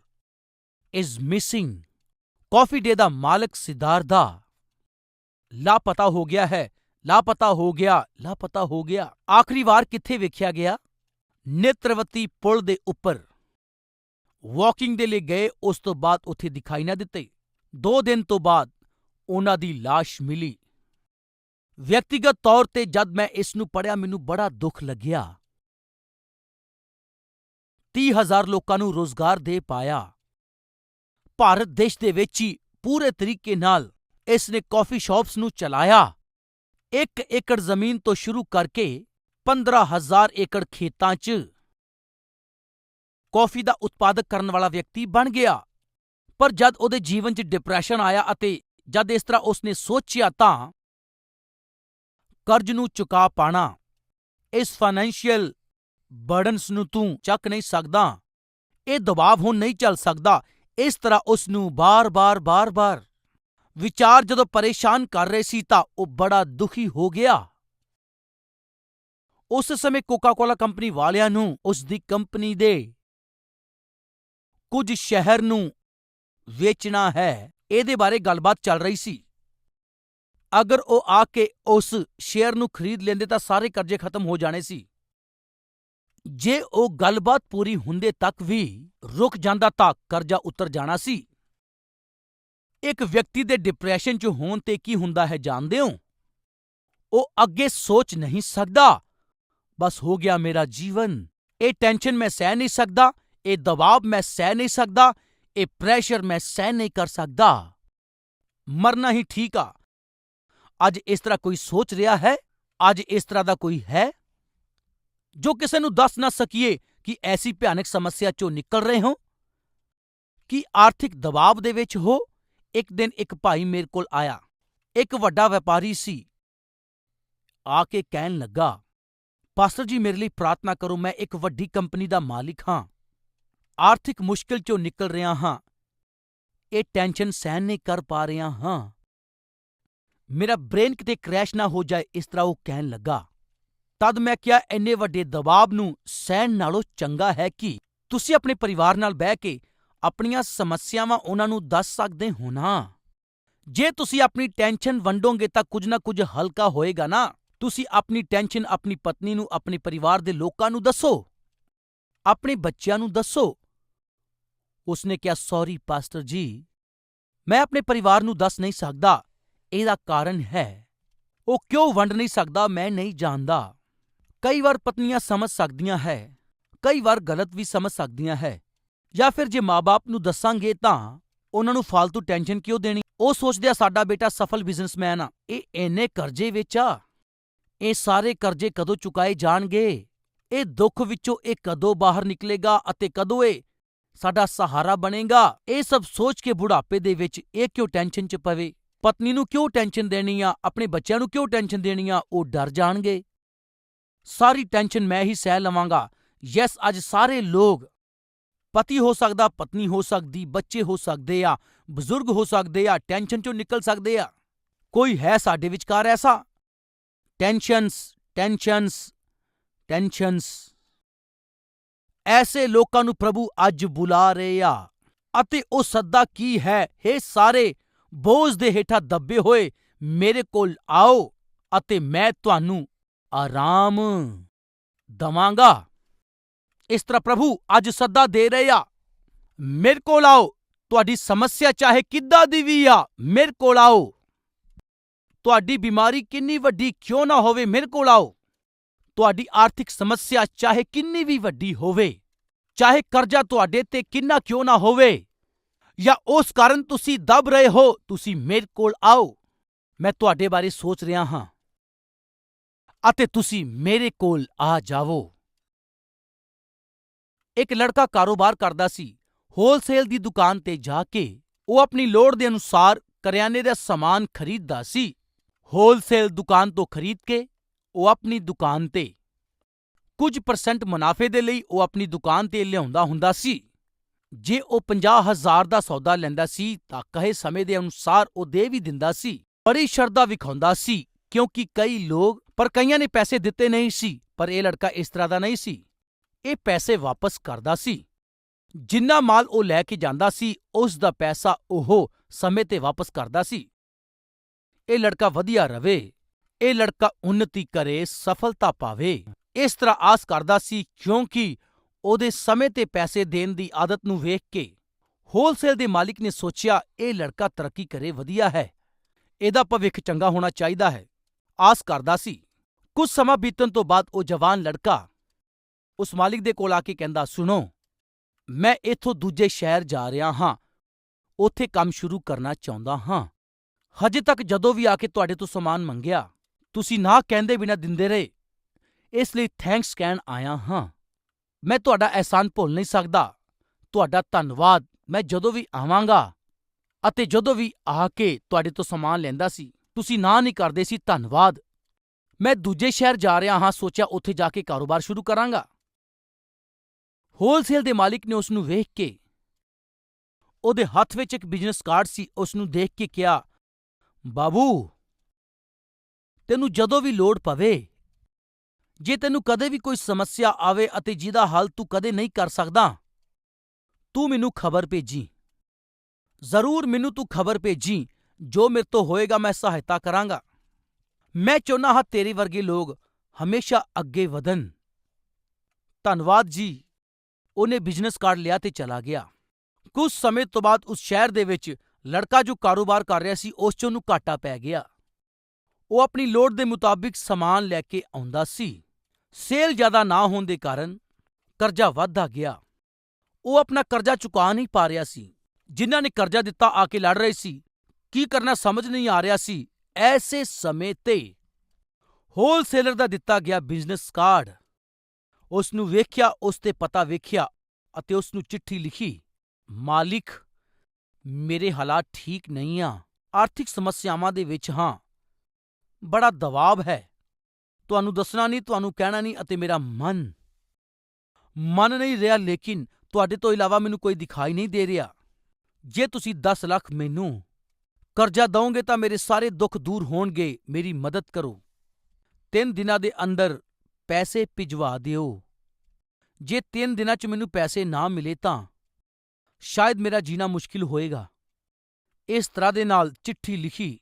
is missing coffee day ਦਾ ਮਾਲਕ ਸਿਦਾਰਦਾ ਲਾਪਤਾ ਹੋ ਗਿਆ ਹੈ ਲਾਪਤਾ ਹੋ ਗਿਆ, ਲਾਪਤਾ ਹੋ ਗਿਆ। ਆਖਰੀ ਵਾਰ ਕਿੱਥੇ ਵੇਖਿਆ ਗਿਆ? ਨੇਤਰਵਤੀ ਪੁਲ ਦੇ ਉੱਪਰ। ਵਾਕਿੰਗ ਦੇ ਲਈ ਗਏ, ਉਸ ਤੋਂ ਬਾਅਦ ਉੱਥੇ ਦਿਖਾਈ ਨਾ ਦਿੱਤੇ। ਦੋ ਦਿਨ ਤੋਂ ਬਾਅਦ ਉਹਨਾਂ ਦੀ লাশ ਮਿਲੀ। ਵਿਅਕਤੀਗਤ ਤੌਰ ਤੇ ਜਦ ਮੈਂ ਇਸ ਨੂੰ ਪੜਿਆ ਮੈਨੂੰ ਬੜਾ ਦੁੱਖ ਲੱਗਿਆ। 30000 ਲੋਕਾਂ ਨੂੰ ਰੋਜ਼ਗਾਰ ਦੇ ਪਾਇਆ। ਭਾਰਤ ਦੇਸ਼ ਦੇ ਵਿੱਚ ਹੀ ਪੂਰੇ ਤਰੀਕੇ ਨਾਲ ਇਸ ਨੇ ਕਾਫੀ ਸ਼ਾਪਸ ਨੂੰ ਚਲਾਇਆ। 1 ਏਕੜ ਜ਼ਮੀਨ ਤੋਂ ਸ਼ੁਰੂ ਕਰਕੇ 15000 ਏਕੜ ਖੇਤਾਂ 'ਚ ਕੌਫੀ ਦਾ ਉਤਪਾਦਕ ਕਰਨ ਵਾਲਾ ਵਿਅਕਤੀ ਬਣ ਗਿਆ। ਪਰ ਜਦ ਉਹਦੇ ਜੀਵਨ 'ਚ ਡਿਪਰੈਸ਼ਨ ਆਇਆ ਅਤੇ ਜਦ ਇਸ ਤਰ੍ਹਾਂ ਉਸਨੇ ਸੋਚਿਆ ਤਾਂ ਕਰਜ਼ ਨੂੰ ਚੁਕਾ ਪਾਣਾ, ਇਸ ਫਾਈਨੈਂਸ਼ੀਅਲ ਬਰਡਨਸ ਨੂੰ ਤੂੰ ਚੱਕ ਨਹੀਂ ਸਕਦਾ, ਇਹ ਦਬਾਅ ਹੁਣ ਨਹੀਂ ਚੱਲ ਸਕਦਾ, ਇਸ ਤਰ੍ਹਾਂ ਉਸ ਨੂੰ ਬਾਰ-ਬਾਰ ਬਾਰ-ਬਾਰ ਵਿਚਾਰ ਜਦੋਂ ਪਰੇਸ਼ਾਨ ਕਰ ਰਹੇ ਸੀ ਤਾਂ ਉਹ ਬੜਾ ਦੁਖੀ ਹੋ ਗਿਆ। ਉਸ ਸਮੇਂ ਕੋਕਾ-ਕੋਲਾ ਕੰਪਨੀ ਵਾਲਿਆਂ ਨੂੰ, ਉਸ ਦੀ ਕੰਪਨੀ ਦੇ ਕੁਝ ਸ਼ਹਿਰ ਨੂੰ ਵੇਚਣਾ ਹੈ, ਇਹਦੇ ਬਾਰੇ ਗੱਲਬਾਤ ਚੱਲ ਰਹੀ ਸੀ। ਅਗਰ ਉਹ ਆ ਕੇ ਉਸ ਸ਼ੇਅਰ ਨੂੰ ਖਰੀਦ ਲੈਂਦੇ ਤਾਂ ਸਾਰੇ ਕਰਜ਼ੇ ਖਤਮ ਹੋ ਜਾਣੇ ਸੀ। ਜੇ ਉਹ ਗੱਲਬਾਤ ਪੂਰੀ ਹੁੰਦੇ ਤੱਕ ਵੀ ਰੁਕ ਜਾਂਦਾ ਤਾਂ ਕਰਜ਼ਾ ਉਤਰ ਜਾਣਾ ਸੀ। ਇੱਕ ਵਿਅਕਤੀ ਦੇ ਡਿਪਰੈਸ਼ਨ 'ਚ ਹੋਣ ਤੇ ਕੀ ਹੁੰਦਾ ਹੈ ਜਾਣਦੇ ਹੋ? ਉਹ ਅੱਗੇ ਸੋਚ ਨਹੀਂ ਸਕਦਾ। ਬਸ ਹੋ ਗਿਆ ਮੇਰਾ ਜੀਵਨ। ਇਹ ਟੈਨਸ਼ਨ ਮੈਂ ਸਹਿ ਨਹੀਂ ਸਕਦਾ, ਇਹ ਦਬਾਅ ਮੈਂ ਸਹਿ ਨਹੀਂ ਸਕਦਾ, ਇਹ ਪ੍ਰੈਸ਼ਰ ਮੈਂ ਸਹਿ ਨਹੀਂ ਕਰ ਸਕਦਾ। ਮਰਨਾ ਹੀ ਠੀਕ ਆ। ਅੱਜ ਇਸ ਤਰ੍ਹਾਂ ਕੋਈ ਸੋਚ ਰਿਹਾ ਹੈ? ਅੱਜ ਇਸ ਤਰ੍ਹਾਂ ਦਾ ਕੋਈ ਹੈ? ਜੋ ਕਿਸੇ ਨੂੰ ਦੱਸ ਨਾ ਸਕੀਏ ਕਿ ਐਸੀ ਭਿਆਨਕ ਸਮੱਸਿਆ ਚੋਂ ਨਿਕਲ ਰਹੇ ਹੋ? ਕਿ ਆਰਥਿਕ ਦਬਾਅ ਦੇ ਵਿੱਚ ਹੋ? ਇੱਕ ਦਿਨ ਇੱਕ ਭਾਈ ਮੇਰੇ ਕੋਲ ਆਇਆ। ਇੱਕ ਵੱਡਾ ਵਪਾਰੀ ਸੀ। ਆ ਕੇ ਕਹਿਣ ਲੱਗਾ, ਪਾਸਟਰ ਜੀ, ਮੇਰੇ ਲਈ ਪ੍ਰਾਰਥਨਾ ਕਰੋ, ਮੈਂ ਇੱਕ ਵੱਡੀ ਕੰਪਨੀ ਦਾ ਮਾਲਿਕ ਹਾਂ। ਆਰਥਿਕ ਮੁਸ਼ਕਲ ਚੋਂ ਨਿਕਲ ਰਿਹਾ ਹਾਂ। ਇਹ ਟੈਨਸ਼ਨ ਸਹਿਨ ਨਹੀਂ ਕਰ ਪਾ ਰਿਹਾ ਹਾਂ। ਮੇਰਾ ਬ੍ਰੇਨ ਕਿਤੇ ਕ੍ਰੈਸ਼ ਨਾ ਹੋ ਜਾਏ, ਇਸ ਤਰ੍ਹਾਂ ਉਹ ਕਹਿਣ ਲੱਗਾ। ਤਦ ਮੈਂ ਕਿਹਾ, ਇੰਨੇ ਵੱਡੇ ਦਬਾਅ ਨੂੰ ਸਹਿਣ ਨਾਲੋਂ ਚੰਗਾ ਹੈ ਕਿ ਤੁਸੀਂ ਆਪਣੇ ਪਰਿਵਾਰ ਨਾਲ ਬਹਿ ਕੇ ਆਪਣੀਆਂ ਸਮੱਸਿਆਵਾਂ ਉਹਨਾਂ ਨੂੰ ਦੱਸ ਸਕਦੇ ਹੋ ਨਾ? ਜੇ ਤੁਸੀਂ ਆਪਣੀ ਟੈਨਸ਼ਨ ਵੰਡੋਗੇ ਤਾਂ ਕੁਝ ਨਾ ਕੁਝ ਹਲਕਾ ਹੋਏਗਾ ਨਾ? ਤੁਸੀਂ ਆਪਣੀ ਟੈਨਸ਼ਨ ਆਪਣੀ ਪਤਨੀ ਨੂੰ, ਆਪਣੇ ਪਰਿਵਾਰ ਦੇ ਲੋਕਾਂ ਨੂੰ ਦੱਸੋ। ਆਪਣੇ ਬੱਚਿਆਂ ਨੂੰ ਦੱਸੋ। ਉਸਨੇ ਕਿਹਾ ਸੌਰੀ ਪਾਸਟਰ ਜੀ, ਮੈਂ ਆਪਣੇ ਪਰਿਵਾਰ ਨੂੰ ਦੱਸ ਨਹੀਂ ਸਕਦਾ। ਇਹਦਾ ਕਾਰਨ ਹੈ। ਉਹ ਕਿਉਂ ਵੰਡ ਨਹੀਂ ਸਕਦਾ, ਮੈਂ ਨਹੀਂ ਜਾਣਦਾ। ਕਈ ਵਾਰ ਪਤਨੀਆਂ ਸਮਝ ਸਕਦੀਆਂ ਹੈ। ਕਈ ਵਾਰ ਗਲਤ ਵੀ ਸਮਝ ਸਕਦੀਆਂ ਹੈ। ਜਾਂ ਫਿਰ ਜੇ ਮਾਪੇ ਨੂੰ ਦੱਸਾਂਗੇ ਤਾਂ ਉਹਨਾਂ ਨੂੰ ਫਾਲਤੂ ਟੈਨਸ਼ਨ ਕਿਉਂ ਦੇਣੀ? ਉਹ ਸੋਚਦੇ ਆ ਸਾਡਾ ਬੇਟਾ ਸਫਲ ਬਿਜ਼ਨਸਮੈਨ ਆ। ਇਹ ਇੰਨੇ ਕਰਜ਼ੇ ਵਿੱਚ ਆ। ਇਹ ਸਾਰੇ ਕਰਜ਼ੇ ਕਦੋਂ ਚੁਕਾਏ ਜਾਣਗੇ? ਇਹ ਦੁੱਖ ਵਿੱਚੋਂ ਇਹ ਕਦੋਂ ਬਾਹਰ ਨਿਕਲੇਗਾ ਅਤੇ ਕਦੋਂ ਇਹ ਸਾਡਾ ਸਹਾਰਾ ਬਣੇਗਾ? ਇਹ ਸਭ ਸੋਚ ਕੇ ਬੁਢਾਪੇ ਦੇ ਵਿੱਚ ਇਹ ਕਿਉਂ ਟੈਨਸ਼ਨ 'ਚ ਪਵੇ? ਪਤਨੀ ਨੂੰ ਕਿਉਂ ਟੈਨਸ਼ਨ ਦੇਣੀ ਆ? ਆਪਣੇ ਬੱਚਿਆਂ ਨੂੰ ਕਿਉਂ ਟੈਨਸ਼ਨ ਦੇਣੀ ਆ? ਉਹ ਡਰ ਜਾਣਗੇ। ਸਾਰੀ ਟੈਨਸ਼ਨ ਮੈਂ ਹੀ ਸਹਿ ਲਵਾਂਗਾ। ਯੈਸ, ਅੱਜ ਸਾਰੇ ਲੋਕ ਪਤੀ ਹੋ ਸਕਦਾ, ਪਤਨੀ ਹੋ ਸਕਦੀ, ਬੱਚੇ ਹੋ ਸਕਦੇ ਆ, ਬਜ਼ੁਰਗ ਹੋ ਸਕਦੇ ਆ, ਟੈਨਸ਼ਨ ਚੋਂ ਨਿਕਲ ਸਕਦੇ ਆ। ਕੋਈ ਹੈ ਸਾਡੇ ਵਿਚਕਾਰ ਐਸਾ? Tensions tensions tensions. ਐਸੇ ਲੋਕਾਂ ਨੂੰ ਪ੍ਰਭੂ ਅੱਜ ਬੁਲਾ ਰਹੇ ਆ। ਅਤੇ ਉਹ ਸੱਦਾ ਕੀ ਹੈ? हे ਸਾਰੇ, ਬੋਝ ਦੇ ਹੇਠਾਂ ਦੱਬੇ ਹੋਏ, ਮੇਰੇ ਕੋਲ ਆਓ ਅਤੇ ਮੈਂ ਤੁਹਾਨੂੰ ਆਰਾਮ ਦਵਾਂਗਾ। ਇਸ ਤਰ੍ਹਾਂ ਪ੍ਰਭੂ, ਅੱਜ ਸੱਦਾ ਦੇ ਰਹੇ ਆ। ਮੇਰੇ ਕੋਲ ਆਓ। ਤੁਹਾਡੀ ਸਮੱਸਿਆ ਚਾਹੇ ਕਿੱਦਾਂ ਦੀ ਵੀ ਆ, ਮੇਰੇ ਕੋਲ ਆਓ। ਤੁਹਾਡੀ ਬਿਮਾਰੀ ਕਿੰਨੀ ਵੱਡੀ ਕਿਉਂ ਨਾ ਹੋਵੇ, ਮੇਰੇ ਕੋਲ ਆਓ। ਤੁਹਾਡੀ ਆਰਥਿਕ ਸਮੱਸਿਆ ਚਾਹੇ ਕਿੰਨੀ ਵੀ ਵੱਡੀ ਹੋਵੇ, ਚਾਹੇ ਕਰਜ਼ਾ ਤੁਹਾਡੇ ਤੇ ਕਿੰਨਾ ਕਿਉਂ ਨਾ ਹੋਵੇ, ਜਾਂ ਉਸ ਕਾਰਨ ਤੁਸੀਂ ਦਬ ਰਹੇ ਹੋ, ਤੁਸੀਂ ਮੇਰੇ ਕੋਲ ਆਓ। ਮੈਂ ਤੁਹਾਡੇ ਬਾਰੇ ਸੋਚ ਰਿਹਾ ਹਾਂ। ਅਤੇ ਤੁਸੀਂ ਮੇਰੇ ਕੋਲ ਆ ਜਾਵੋ। ਇੱਕ ਲੜਕਾ ਕਾਰੋਬਾਰ ਕਰਦਾ ਸੀ। ਹੋਲਸੇਲ ਦੀ ਦੁਕਾਨ ਤੇ ਜਾ ਕੇ ਉਹ ਆਪਣੀ ਲੋੜ ਦੇ ਅਨੁਸਾਰ ਕਰਿਆਨੇ ਦਾ ਸਮਾਨ ਖਰੀਦਦਾ ਸੀ। ਹੋਲਸੇਲ ਦੁਕਾਨ ਤੋਂ ਖਰੀਦ ਕੇ ਉਹ ਆਪਣੀ ਦੁਕਾਨ ਤੇ ਕੁਝ ਪਰਸੈਂਟ ਮੁਨਾਫੇ ਦੇ ਲਈ ਉਹ ਆਪਣੀ ਦੁਕਾਨ ਤੇ ਲਿਆਉਂਦਾ ਹੁੰਦਾ ਸੀ। ਜੇ ਉਹ 50000 ਦਾ ਸੌਦਾ ਲੈਂਦਾ ਸੀ ਤਾਂ ਕਹੇ ਸਮੇਂ ਦੇ ਅਨੁਸਾਰ ਉਹ ਦੇ ਵੀ ਦਿੰਦਾ ਸੀ। ਬੜੀ ਸ਼ਰਧਾ ਵਿਖਾਉਂਦਾ ਸੀ ਕਿਉਂਕਿ ਕਈ ਲੋਕ, ਪਰ ਕਈਆਂ ਨੇ ਪੈਸੇ ਦਿੱਤੇ ਨਹੀਂ ਸੀ, ਪਰ ਇਹ ਲੜਕਾ ਇਸ ਤਰ੍ਹਾਂ ਦਾ ਨਹੀਂ ਸੀ। ਇਹ ਪੈਸੇ ਵਾਪਸ ਕਰਦਾ ਸੀ। ਜਿੰਨਾ ਮਾਲ ਉਹ ਲੈ ਕੇ ਜਾਂਦਾ ਸੀ, ਉਸ ਦਾ ਪੈਸਾ ਉਹ ਸਮੇਂ ਤੇ ਵਾਪਸ ਕਰਦਾ ਸੀ। ਇਹ ਲੜਕਾ ਵਧੀਆ ਰਵੇ, ਇਹ ਲੜਕਾ ਉੱਨਤੀ ਕਰੇ, ਸਫਲਤਾ ਪਾਵੇ, ਇਸ ਤਰ੍ਹਾਂ ਆਸ ਕਰਦਾ ਸੀ ਕਿਉਂਕਿ ਉਹਦੇ ਸਮੇਂ ਤੇ ਪੈਸੇ ਦੇਣ ਦੀ ਆਦਤ ਨੂੰ ਵੇਖ ਕੇ ਹੋਲਸੇਲ ਦੇ ਮਾਲਿਕ ਨੇ ਸੋਚਿਆ, ਇਹ ਲੜਕਾ ਤਰੱਕੀ ਕਰੇ, ਵਧੀਆ ਹੈ। ਇਹਦਾ ਭਵਿੱਖ ਚੰਗਾ ਹੋਣਾ ਚਾਹੀਦਾ ਹੈ। ਆਸ ਕਰਦਾ ਸੀ। ਕੁਝ ਸਮਾਂ ਬੀਤਣ ਤੋਂ ਬਾਅਦ ਉਹ ਜਵਾਨ ਲੜਕਾ ਉਸ ਮਾਲਿਕ ਦੇ ਕੋਲ ਆ ਕੇ ਕਹਿੰਦਾ, ਸੁਣੋ, ਮੈਂ ਇੱਥੋਂ ਦੂਜੇ ਸ਼ਹਿਰ ਜਾ ਰਿਹਾ ਹਾਂ। ਉੱਥੇ ਕੰਮ ਸ਼ੁਰੂ ਕਰਨਾ ਚਾਹੁੰਦਾ ਹਾਂ। ਹਜੇ ਤੱਕ ਜਦੋਂ ਵੀ ਆ ਕੇ ਤੁਹਾਡੇ ਤੋਂ ਸਮਾਨ ਮੰਗਿਆ, ਤੁਸੀਂ ਨਾ ਕਹਿੰਦੇ ਬਿਨਾਂ ਦਿੰਦੇ ਰਹੇ। ਇਸ ਲਈ ਥੈਂਕਸ ਕਹਿਣ ਆਇਆ ਹਾਂ। ਮੈਂ ਤੁਹਾਡਾ ਅਹਿਸਾਨ ਭੁੱਲ ਨਹੀਂ ਸਕਦਾ। ਤੁਹਾਡਾ ਧੰਨਵਾਦ। ਮੈਂ ਜਦੋਂ ਵੀ ਆਵਾਂਗਾ ਅਤੇ ਜਦੋਂ ਵੀ ਆ ਕੇ ਤੁਹਾਡੇ ਤੋਂ ਸਮਾਨ ਲੈਂਦਾ ਸੀ, ਤੁਸੀਂ ਨਾ ਨਹੀਂ ਕਰਦੇ ਸੀ ਧੰਨਵਾਦ। ਮੈਂ ਦੂਜੇ ਸ਼ਹਿਰ ਜਾ ਰਿਹਾ ਹਾਂ, ਸੋਚਿਆ ਉੱਥੇ ਜਾ ਕੇ ਕਾਰੋਬਾਰ ਸ਼ੁਰੂ ਕਰਾਂਗਾ। ਹੋਲਸੇਲ ਦੇ ਮਾਲਿਕ ਨੇ ਉਸ ਨੂੰ ਵੇਖ ਕੇ, ਉਹਦੇ ਹੱਥ ਵਿੱਚ ਇੱਕ ਬਿਜ਼ਨਸ ਕਾਰਡ ਸੀ ਉਸ ਨੂੰ ਦੇਖ ਕੇ ਕਿਹਾ, ਬਾਬੂ, ਤੈਨੂੰ ਜਦੋਂ ਵੀ ਲੋੜ ਪਵੇ, ਜੇ ਤੈਨੂੰ ਕਦੇ ਵੀ ਕੋਈ ਸਮੱਸਿਆ ਆਵੇ ਅਤੇ ਜਿਹਦਾ ਹੱਲ ਤੂੰ ਕਦੇ ਨਹੀਂ ਕਰ ਸਕਦਾ, ਤੂੰ ਮੈਨੂੰ ਖਬਰ ਭੇਜੀ। ਜ਼ਰੂਰ ਮੈਨੂੰ ਤੂੰ ਖਬਰ ਭੇਜੀ, ਜੋ ਮੇਰੇ ਤੋਂ ਹੋਏਗਾ ਮੈਂ ਸਹਾਇਤਾ ਕਰਾਂਗਾ। ਮੈਂ ਚਾਹੁੰਦਾ ਹਾਂ ਤੇਰੇ ਵਰਗੇ ਲੋਕ ਹਮੇਸ਼ਾ ਅੱਗੇ ਵਧਣ। ਧੰਨਵਾਦ ਜੀ। ਉਹਨੇ ਬਿਜ਼ਨਸ ਕਾਰਡ ਲਿਆ ਤੇ ਚਲਾ ਗਿਆ। ਕੁਝ ਸਮੇਂ ਤੋਂ ਬਾਅਦ ਉਸ ਸ਼ਹਿਰ ਦੇ ਵਿੱਚ ਲੜਕਾ ਜੋ ਕਾਰੋਬਾਰ ਕਰ ਰਿਹਾ ਸੀ, ਉਸ 'ਚ ਉਹਨੂੰ ਘਾਟਾ ਪੈ ਗਿਆ। ਉਹ ਆਪਣੀ ਲੋੜ ਦੇ ਮੁਤਾਬਿਕ ਸਮਾਨ ਲੈ ਕੇ ਆਉਂਦਾ ਸੀ। ਸੇਲ ਜ਼ਿਆਦਾ ਨਾ ਹੋਣ ਦੇ ਕਾਰਨ ਕਰਜ਼ਾ ਵੱਧਦਾ ਗਿਆ। ਉਹ ਆਪਣਾ ਕਰਜ਼ਾ ਚੁਕਾ ਨਹੀਂ ਪਾ ਰਿਹਾ ਸੀ। ਜਿਨ੍ਹਾਂ ਨੇ ਕਰਜ਼ਾ ਦਿੱਤਾ ਆ ਕੇ ਲੜ ਰਹੇ ਸੀ। ਕੀ ਕਰਨਾ ਸਮਝ ਨਹੀਂ ਆ ਰਿਹਾ ਸੀ। ਐਸੇ ਸਮੇਂ ਤੇ ਹੋਲਸੇਲਰ ਦਾ ਦਿੱਤਾ ਗਿਆ ਬਿਜ਼ਨਸ ਕਾਰਡ ਉਸ ਨੂੰ ਵੇਖਿਆ ਉਸ ਤੇ ਪਤਾ ਵੇਖਿਆ ਅਤੇ ਉਸ ਨੂੰ ਚਿੱਠੀ ਲਿਖੀ, ਮਾਲਿਕ, ਮੇਰੇ ਹਾਲਾਤ ਠੀਕ ਨਹੀਂ ਆ। ਆਰਥਿਕ ਸਮੱਸਿਆਵਾਂ ਦੇ ਵਿੱਚ ਹਾਂ। ਬੜਾ ਦਬਾਅ ਹੈ। ਤੁਹਾਨੂੰ ਦੱਸਣਾ ਨਹੀਂ, ਤੁਹਾਨੂੰ ਕਹਿਣਾ ਨਹੀਂ ਅਤੇ ਮੇਰਾ ਮਨ ਮਨ ਨਹੀਂ ਰਿਹਾ, ਲੇਕਿਨ ਤੁਹਾਡੇ ਤੋਂ ਇਲਾਵਾ ਮੈਨੂੰ ਕੋਈ ਦਿਖਾਈ ਨਹੀਂ ਦੇ ਰਿਹਾ। ਜੇ ਤੁਸੀਂ 10 ਲੱਖ ਮੈਨੂੰ ਕਰਜ਼ਾ ਦਵੋਗੇ ਤਾਂ ਮੇਰੇ ਸਾਰੇ ਦੁੱਖ ਦੂਰ ਹੋਣਗੇ। ਮੇਰੀ ਮਦਦ ਕਰੋ। ਤਿੰਨ ਦਿਨਾਂ ਦੇ ਅੰਦਰ ਪੈਸੇ ਭਿਜਵਾ ਦਿਓ। ਜੇ ਤਿੰਨ ਦਿਨਾਂ 'ਚ ਮੈਨੂੰ ਪੈਸੇ ਨਾ ਮਿਲੇ ਤਾਂ ਸ਼ਾਇਦ ਮੇਰਾ ਜੀਣਾ ਮੁਸ਼ਕਿਲ ਹੋਏਗਾ। ਇਸ ਤਰ੍ਹਾਂ ਦੇ ਨਾਲ ਚਿੱਠੀ ਲਿਖੀ।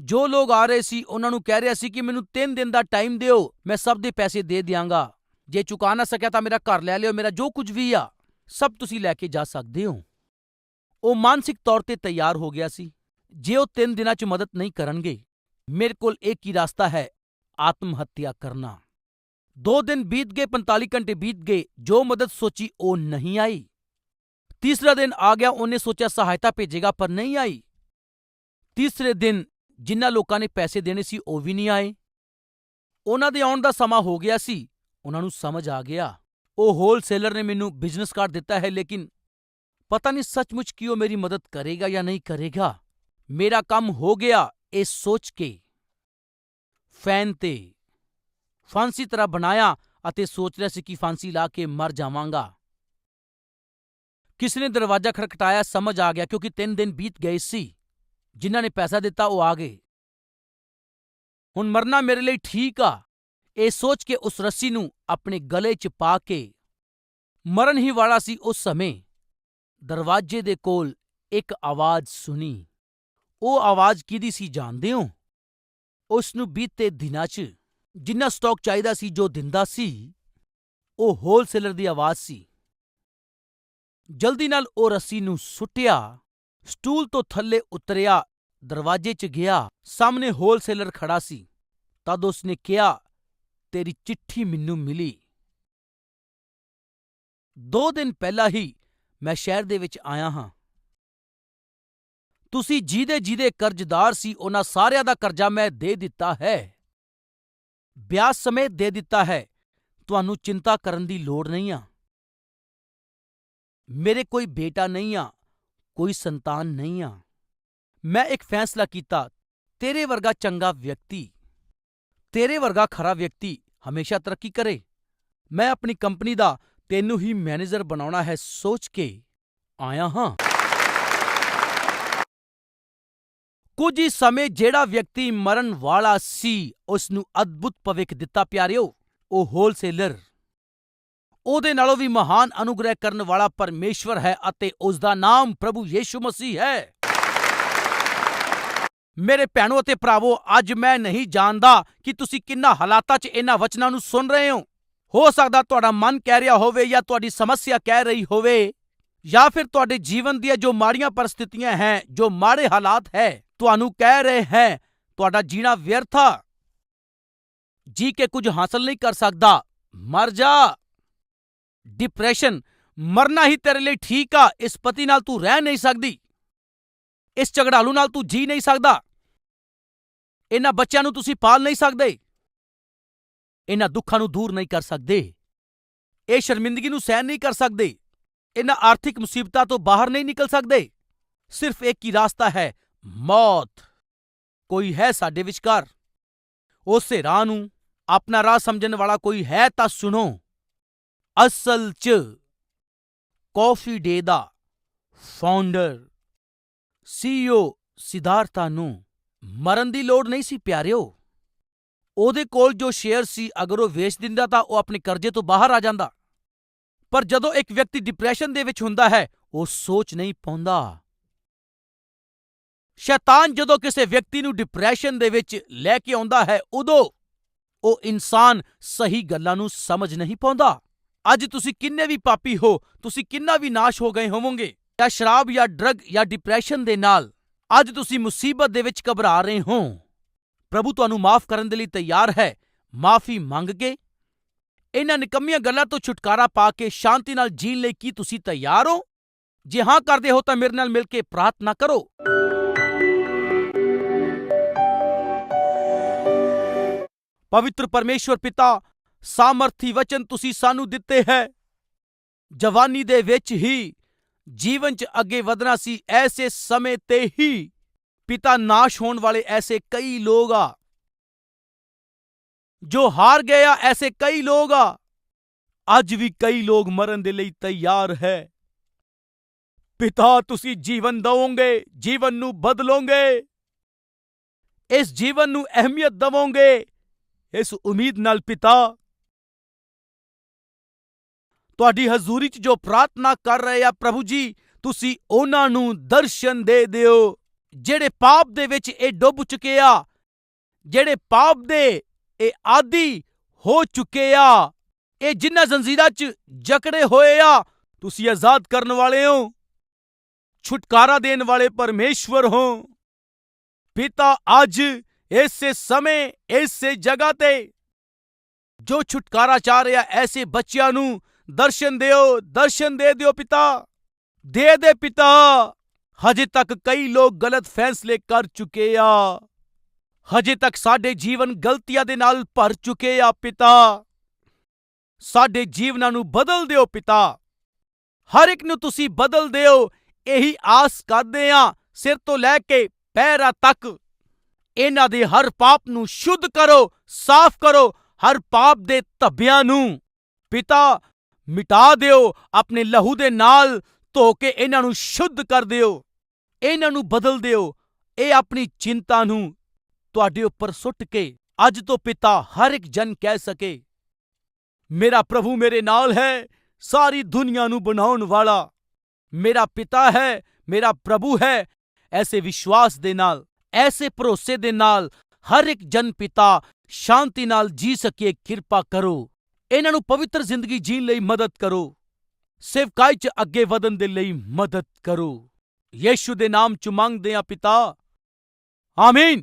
ਜੋ ਲੋਕ ਆ ਰਹੇ ਸੀ, ਉਹਨਾਂ ਨੂੰ ਕਹਿ ਰਿਹਾ ਸੀ ਕਿ ਮੈਨੂੰ 3 ਦਿਨ ਦਾ ਟਾਈਮ ਦਿਓ, ਮੈਂ ਸਭ ਦੇ ਪੈਸੇ ਦੇ ਦਿਆਂਗਾ। ਜੇ ਚੁਕਾ ਨਾ ਸਕਿਆ ਤਾਂ ਮੇਰਾ ਘਰ ਲੈ ਲਿਓ, ਮੇਰਾ ਜੋ ਕੁਝ ਵੀ ਆ, ਸਭ ਤੁਸੀਂ ਲੈ ਕੇ ਜਾ ਸਕਦੇ ਹੋ। ਉਹ ਮਾਨਸਿਕ ਤੌਰ ਤੇ ਤਿਆਰ ਹੋ ਗਿਆ ਸੀ। ਜੇ ਉਹ 3 ਦਿਨਾਂ 'ਚ ਮਦਦ ਨਹੀਂ ਕਰਨਗੇ, ਮੇਰੇ ਕੋਲ ਇੱਕ ਹੀ ਰਸਤਾ ਹੈ ਆਤਮ ਹੱਤਿਆ ਕਰਨਾ। ਦੋ ਦਿਨ ਬੀਤ ਗਏ 45 ਘੰਟੇ ਬੀਤ ਗਏ, ਜੋ ਮਦਦ ਸੋਚੀ ਉਹ ਨਹੀਂ ਆਈ। ਤੀਸਰਾ ਦਿਨ ਆ ਗਿਆ, ਉਹਨੇ ਸੋਚਿਆ ਸਹਾਇਤਾ ਭੇਜੇਗਾ, ਪਰ ਨਹੀਂ ਆਈ। ਤੀਸਰੇ ਦਿਨ ਜਿਨ੍ਹਾਂ ਲੋਕਾਂ ਨੇ ਪੈਸੇ ਦੇਣੇ ਸੀ, ਉਹ ਵੀ ਨਹੀਂ ਆਏ। ਉਹਨਾਂ ਦੇ ਆਉਣ ਦਾ ਸਮਾਂ ਹੋ ਗਿਆ ਸੀ, ਉਹਨਾਂ ਨੂੰ ਸਮਝ ਆ ਗਿਆ। ਉਹ ਹੋਲਸੇਲਰ ਨੇ ਮੈਨੂੰ ਬਿਜ਼ਨਸ ਕਾਰਡ ਦਿੱਤਾ ਹੈ, ਲੇਕਿਨ ਪਤਾ ਨਹੀਂ ਸੱਚਮੁੱਚ ਕਿ ਉਹ ਮੇਰੀ ਮਦਦ ਕਰੇਗਾ ਜਾਂ ਨਹੀਂ ਕਰੇਗਾ। ਮੇਰਾ ਕੰਮ ਹੋ ਗਿਆ, ਇਹ ਸੋਚ ਕੇ। ਫੈਨ ਤੇ ਫਾਂਸੀ ਤਰ੍ਹਾਂ ਬਣਾਇਆ ਅਤੇ ਸੋਚ ਰਿਹਾ ਸੀ ਕਿ ਫਾਂਸੀ ਲਾ ਕੇ ਮਰ ਜਾਵਾਂਗਾ। ਕਿਸ ਨੇ ਦਰਵਾਜ਼ਾ ਖੜਖਟਾਇਆ ਸਮਝ ਆ ਗਿਆ ਕਿਉਂਕਿ ਤਿੰਨ ਦਿਨ ਬੀਤ ਗਏ ਸੀ। ਜਿਨ੍ਹਾਂ ਨੇ ਪੈਸਾ ਦਿੱਤਾ ਉਹ ਆ ਗਏ। ਹੁਣ ਮਰਨਾ ਮੇਰੇ ਲਈ ਠੀਕ ਆ। ਇਹ ਸੋਚ ਕੇ ਉਸ ਰੱਸੀ ਨੂੰ ਆਪਣੇ ਗਲੇ 'ਚ ਪਾ ਕੇ ਮਰਨ ਹੀ ਵਾਲਾ ਸੀ ਉਸ ਸਮੇਂ। ਦਰਵਾਜ਼ੇ ਦੇ ਕੋਲ ਇੱਕ ਆਵਾਜ਼ ਸੁਣੀ। ਉਹ ਆਵਾਜ਼ ਕਿਹਦੀ ਸੀ ਜਾਣਦੇ ਹੋ? ਉਸ ਨੂੰ ਬੀਤੇ ਦਿਨਾਂ 'ਚ ਜਿੰਨਾ ਸਟਾਕ ਚਾਹੀਦਾ ਸੀ, ਜੋ ਦਿੰਦਾ ਸੀ, ਉਹ ਹੋਲਸੇਲਰ ਦੀ ਆਵਾਜ਼ ਸੀ। ਜਲਦੀ ਨਾਲ ਉਹ ਰੱਸੀ ਨੂੰ ਸੁੱਟਿਆ ਸਟੂਲ ਤੋਂ ਥੱਲੇ ਉਤਰਿਆ, ਦਰਵਾਜ਼ੇ 'ਚ ਗਿਆ, ਸਾਹਮਣੇ ਹੋਲਸੇਲਰ ਖੜਾ ਸੀ। ਤਦ ਉਸਨੇ ਕਿਹਾ, ਤੇਰੀ ਚਿੱਠੀ ਮੈਨੂੰ ਮਿਲੀ। ਦੋ ਦਿਨ ਪਹਿਲਾਂ ਹੀ ਮੈਂ ਸ਼ਹਿਰ ਦੇ ਵਿੱਚ ਆਇਆ ਹਾਂ। ਤੁਸੀਂ ਜਿਹਦੇ ਜਿਹਦੇ ਕਰਜ਼ਦਾਰ ਸੀ, ਉਹਨਾਂ ਸਾਰਿਆਂ ਦਾ ਕਰਜ਼ਾ ਮੈਂ ਦੇ ਦਿੱਤਾ ਹੈ। ਵਿਆਜ ਸਮੇਤ ਦੇ ਦਿੱਤਾ ਹੈ। ਤੁਹਾਨੂੰ ਚਿੰਤਾ ਕਰਨ ਦੀ ਲੋੜ ਨਹੀਂ ਆ। ਮੇਰੇ ਕੋਈ ਬੇਟਾ ਨਹੀਂ ਆ, ਕੋਈ ਸੰਤਾਨ ਨਹੀਂ ਆ। ਮੈਂ ਇੱਕ ਫੈਸਲਾ ਕੀਤਾ, ਤੇਰੇ ਵਰਗਾ ਚੰਗਾ ਵਿਅਕਤੀ, ਤੇਰੇ ਵਰਗਾ ਖਰਾ ਵਿਅਕਤੀ ਹਮੇਸ਼ਾ ਤਰੱਕੀ ਕਰੇ। ਮੈਂ ਆਪਣੀ ਕੰਪਨੀ ਦਾ ਤੈਨੂੰ ਹੀ ਮੈਨੇਜਰ ਬਣਾਉਣਾ ਹੈ ਸੋਚ ਕੇ ਆਇਆ ਹਾਂ। ਕੁਝ ਹੀ ਸਮੇਂ ਜਿਹੜਾ ਵਿਅਕਤੀ ਮਰਨ ਵਾਲਾ ਸੀ ਉਸ ਨੂੰ ਅਦਭੁਤ ਭਵਿੱਖ ਦਿੱਤਾ ਪਿਆਰਿਓ, ਉਹ ਹੋਲਸੇਲਰ। ਉਹਦੇ ਨਾਲੋਂ ਵੀ ਮਹਾਨ ਅਨੁਗ੍ਰਹਿ ਕਰਨ ਵਾਲਾ ਪਰਮੇਸ਼ਵਰ ਹੈ ਅਤੇ ਉਸ ਦਾ ਨਾਮ ਪ੍ਰਭੂ ਯੀਸ਼ੂ ਮਸੀਹ ਹੈ। ਮੇਰੇ ਭੈਣੋ ਅਤੇ ਭਰਾਵੋ, ਅੱਜ ਮੈਂ ਨਹੀਂ ਜਾਣਦਾ ਕਿ ਤੁਸੀਂ ਕਿੰਨਾ ਹਾਲਾਤਾਂ 'ਚ ਇਹਨਾਂ ਵਚਨਾਂ ਨੂੰ ਸੁਣ ਰਹੇ ਹੋ। ਹੋ ਸਕਦਾ ਤੁਹਾਡਾ ਮਨ ਕਹਿ ਰਿਹਾ ਹੋਵੇ ਜਾਂ ਤੁਹਾਡੀ ਸਮੱਸਿਆ ਕਹਿ ਰਹੀ ਹੋਵੇ, ਜਾਂ ਫਿਰ ਤੁਹਾਡੇ ਜੀਵਨ ਦੀਆਂ ਜੋ ਮਾੜੀਆਂ ਪਰਿਸਥਿਤੀਆਂ ਹੈ, ਜੋ ਮਾੜੇ ਹਾਲਾਤ ਹੈ। ਤੁਹਾਨੂੰ ਕਹਿ ਰਹੇ ਹੈ, ਤੁਹਾਡਾ ਜੀਣਾ ਵਿਅਰਥ ਆ। ਜੀ ਕੇ ਕੁਝ ਹਾਸਲ ਨਹੀਂ ਕਰ ਸਕਦਾ। ਮਰ ਜਾ। ਡਿਪਰੈਸ਼ਨ ਮਰਨਾ ਹੀ ਤੇਰੇ ਲਈ ਠੀਕ ਆ, ਇਸ ਪਤੀ ਨਾਲ ਤੂੰ ਰਹਿ ਨਹੀਂ ਸਕਦੀ। ਇਸ ਝਗੜਾਲੂ ਨਾਲ ਤੂੰ ਜੀ ਨਹੀਂ ਸਕਦਾ। ਇਹਨਾਂ ਬੱਚਿਆਂ ਨੂੰ ਤੁਸੀਂ ਪਾਲ ਨਹੀਂ ਸਕਦੇ। ਇਹਨਾਂ ਦੁੱਖਾਂ ਨੂੰ ਦੂਰ ਨਹੀਂ ਕਰ ਸਕਦੇ। ਇਹ ਸ਼ਰਮਿੰਦਗੀ ਨੂੰ ਸਹਿਣ ਨਹੀਂ ਕਰ ਸਕਦੇ। ਇਹਨਾਂ ਆਰਥਿਕ ਮੁਸੀਬਤਾਂ ਤੋਂ ਬਾਹਰ ਨਹੀਂ ਨਿਕਲ ਸਕਦੇ। ਸਿਰਫ ਇੱਕ ਹੀ ਰਸਤਾ ਹੈ ਮੌਤ। ਕੋਈ ਹੈ ਸਾਡੇ ਵਿਚਕਾਰ? ਉਸੇ ਰਾਹ ਨੂੰ ਆਪਣਾ ਰਾਹ ਸਮਝਣ ਵਾਲਾ ਕੋਈ ਹੈ ਤਾਂ ਸੁਣੋ। ਅਸਲ 'ਚ ਕੌਫੀ ਡੇ ਦਾ ਫਾਊਂਡਰ ਸੀਈਓ ਸਿਧਾਰਥਾ ਨੂੰ ਮਰਨ ਦੀ ਲੋੜ ਨਹੀਂ ਸੀ, ਪਿਆਰਿਓ। ਉਹਦੇ ਕੋਲ ਜੋ ਸ਼ੇਅਰ ਸੀ, ਅਗਰ ਉਹ ਵੇਚ ਦਿੰਦਾ ਤਾਂ ਉਹ ਆਪਣੇ ਕਰਜ਼ੇ ਤੋਂ ਬਾਹਰ ਆ ਜਾਂਦਾ। ਪਰ ਜਦੋਂ ਇੱਕ ਵਿਅਕਤੀ ਡਿਪਰੈਸ਼ਨ ਦੇ ਵਿੱਚ ਹੁੰਦਾ ਹੈ, ਉਹ ਸੋਚ ਨਹੀਂ ਪਾਉਂਦਾ। ਸ਼ੈਤਾਨ ਜਦੋਂ ਕਿਸੇ ਵਿਅਕਤੀ ਨੂੰ ਡਿਪਰੈਸ਼ਨ ਦੇ ਵਿੱਚ ਲੈ ਕੇ ਆਉਂਦਾ ਹੈ, ਉਦੋਂ ਉਹ ਇਨਸਾਨ ਸਹੀ ਗੱਲਾਂ ਨੂੰ ਸਮਝ ਨਹੀਂ ਪਾਉਂਦਾ। ਅੱਜ ਤੁਸੀਂ ਕਿੰਨੇ ਵੀ ਪਾਪੀ ਹੋ, ਤੁਸੀਂ ਕਿੰਨਾ ਵੀ ਨਾਸ਼ ਹੋ ਗਏ ਹੋਵੋਗੇ, ਜਾਂ ਸ਼ਰਾਬ ਜਾਂ ਡਰੱਗ ਜਾਂ ਡਿਪਰੈਸ਼ਨ ਦੇ ਨਾਲ, ਅੱਜ ਤੁਸੀਂ ਮੁਸੀਬਤ ਦੇ ਵਿੱਚ ਘਬਰਾ ਰਹੇ ਹੋ। ਪ੍ਰਭੂ ਤੁਹਾਨੂੰ ਮਾਫ ਕਰਨ ਦੇ ਲਈ ਤਿਆਰ ਹੈ। ਮਾਫੀ ਮੰਗ ਕੇ ਇਹਨਾਂ ਨਿਕੰਮੀਆਂ ਗੱਲਾਂ ਤੋਂ ਛੁਟਕਾਰਾ ਪਾ ਕੇ ਸ਼ਾਂਤੀ ਨਾਲ ਜੀਣ ਲਈ ਕੀ ਤੁਸੀਂ ਤਿਆਰ ਹੋ? ਜੇ ਹਾਂ ਕਰਦੇ ਹੋ ਤਾਂ ਮੇਰੇ ਨਾਲ ਮਿਲ ਕੇ ਪ੍ਰਾਰਥਨਾ ਕਰੋ। ਪਵਿੱਤਰ ਪਰਮੇਸ਼ਵਰ ਪਿਤਾ, ਸਾਮਰਥੀ ਵਚਨ ਤੁਸੀਂ ਸਾਨੂੰ ਦਿੱਤੇ ਹੈ। ਜਵਾਨੀ ਦੇ ਵਿੱਚ ਹੀ ਜੀਵਨ 'ਚ ਅੱਗੇ ਵਧਣਾ ਸੀ ਐਸੇ ਸਮੇਂ ਤੇ ਹੀ ਪਿਤਾ ਨਾਸ਼ ਹੋਣ ਵਾਲੇ ਐਸੇ ਕਈ ਲੋਗ ਆ। ਜੋ ਹਾਰ ਗਏ ਆ, ਐਸੇ ਕਈ ਲੋਗ ਆ। ਅੱਜ ਵੀ ਕਈ ਲੋਗ ਮਰਨ ਦੇ ਲਈ ਤਿਆਰ ਹੈ। ਪਿਤਾ, ਤੁਸੀਂ ਜੀਵਨ ਦਵੋਗੇ, ਜੀਵਨ ਨੂੰ ਬਦਲੋਗੇ। ਇਸ ਜੀਵਨ ਨੂੰ ਅਹਿਮੀਅਤ ਦਵੋਗੇ। ਇਸ ਉਮੀਦ ਨਾਲ ਪਿਤਾ, ਤੁਹਾਡੀ ਹਜ਼ੂਰੀ 'ਚ ਜੋ ਪ੍ਰਾਰਥਨਾ ਕਰ ਰਹੇ ਆ ਪ੍ਰਭੂ ਜੀ, ਤੁਸੀਂ ਉਹਨਾਂ ਨੂੰ ਦਰਸ਼ਨ ਦੇ ਦਿਓ, ਜਿਹੜੇ ਪਾਪ ਦੇ ਵਿੱਚ ਇਹ ਡੁੱਬ ਚੁੱਕੇ ਆ, ਜਿਹੜੇ ਪਾਪ ਦੇ ਇਹ ਆਦੀ ਹੋ ਚੁੱਕੇ ਆ, ਇਹ ਜਿੰਨਾ ਜ਼ੰਜੀਰਾਂ 'ਚ ਜਕੜੇ ਹੋਏ ਆ, ਤੁਸੀਂ ਆਜ਼ਾਦ ਕਰਨ ਵਾਲੇ ਹੋ, ਛੁਟਕਾਰਾ ਦੇਣ ਵਾਲੇ ਪਰਮੇਸ਼ਵਰ ਹੋ। ਪਿਤਾ ਅੱਜ ਇਸੇ ਸਮੇਂ ਇਸੇ ਜਗ੍ਹਾ ਤੇ ਜੋ ਛੁਟਕਾਰਾ ਚਾਹ ਰਿਹਾ ਐਸੇ ਬੱਚਿਆਂ ਨੂੰ ਦਰਸ਼ਨ ਦਿਓ ਦਰਸ਼ਨ ਦੇ ਦਿਓ ਪਿਤਾ ਦੇ ਦੇ ਪਿਤਾ ਹਜੇ ਤੱਕ ਕਈ ਲੋਕ ਗਲਤ ਫੈਸਲੇ ਕਰ ਚੁੱਕੇ ਆ ਹਜੇ ਤੱਕ ਸਾਡੇ ਜੀਵਨ ਗਲਤੀਆਂ ਦੇ ਨਾਲ ਭਰ ਚੁੱਕੇ ਆ ਪਿਤਾ ਸਾਡੇ ਜੀਵਨਾਂ ਨੂੰ ਬਦਲ ਦਿਓ ਪਿਤਾ ਹਰ ਇੱਕ ਨੂੰ ਤੁਸੀਂ ਬਦਲ ਦਿਓ ਇਹੀ ਆਸ ਕਰਦੇ ਆ ਸਿਰ ਤੋਂ ਲੈ ਕੇ ਪੈਰਾਂ ਤੱਕ ਇਹਨਾਂ ਦੇ ਹਰ ਪਾਪ ਨੂੰ ਸ਼ੁੱਧ ਕਰੋ, ਸਾਫ਼ ਕਰੋ, ਹਰ ਪਾਪ ਦੇ ਧੱਬਿਆਂ ਨੂੰ। ਪਿਤਾ, ਮਿਟਾ ਦਿਓ, ਆਪਣੇ ਲਹੂ ਦੇ ਨਾਲ ਧੋ ਕੇ ਇਹਨਾਂ ਨੂੰ ਸ਼ੁੱਧ ਕਰ ਦਿਓ। ਇਹਨਾਂ ਨੂੰ ਬਦਲ ਦਿਓ, ਇਹ ਆਪਣੀ ਚਿੰਤਾ ਨੂੰ ਤੁਹਾਡੇ ਉੱਪਰ ਸੁੱਟ ਕੇ, ਅੱਜ ਤੋਂ ਪਿਤਾ ਹਰ ਇੱਕ ਜਨ ਕਹਿ ਸਕੇ, ਮੇਰਾ ਪ੍ਰਭੂ ਮੇਰੇ ਨਾਲ ਹੈ, ਸਾਰੀ ਦੁਨੀਆ ਨੂੰ ਬਣਾਉਣ ਵਾਲਾ। ਮੇਰਾ ਪਿਤਾ ਹੈ, ਮੇਰਾ ਪ੍ਰਭੂ ਹੈ, ਐਸੇ ਵਿਸ਼ਵਾਸ ਦੇ ਨਾਲ। ਐਸੇ ਭਰੋਸੇ ਦੇ ਨਾਲ ਹਰ ਇੱਕ ਜਨ ਪਿਤਾ ਸ਼ਾਂਤੀ ਨਾਲ ਜੀ ਸਕੇ ਕਿਰਪਾ ਕਰੋ। ਇਹਨਾਂ ਨੂੰ ਪਵਿੱਤਰ ਜ਼ਿੰਦਗੀ ਜੀਣ ਲਈ ਮਦਦ ਕਰੋ। ਸੇਵਕਾਈ 'ਚ ਅੱਗੇ ਵਧਣ ਦੇ ਲਈ ਮਦਦ ਕਰੋ। ਯੀਸ਼ੂ ਦੇ ਨਾਮ 'ਚ ਮੰਗਦੇ ਆ ਪਿਤਾ। ਆਮੀਨ।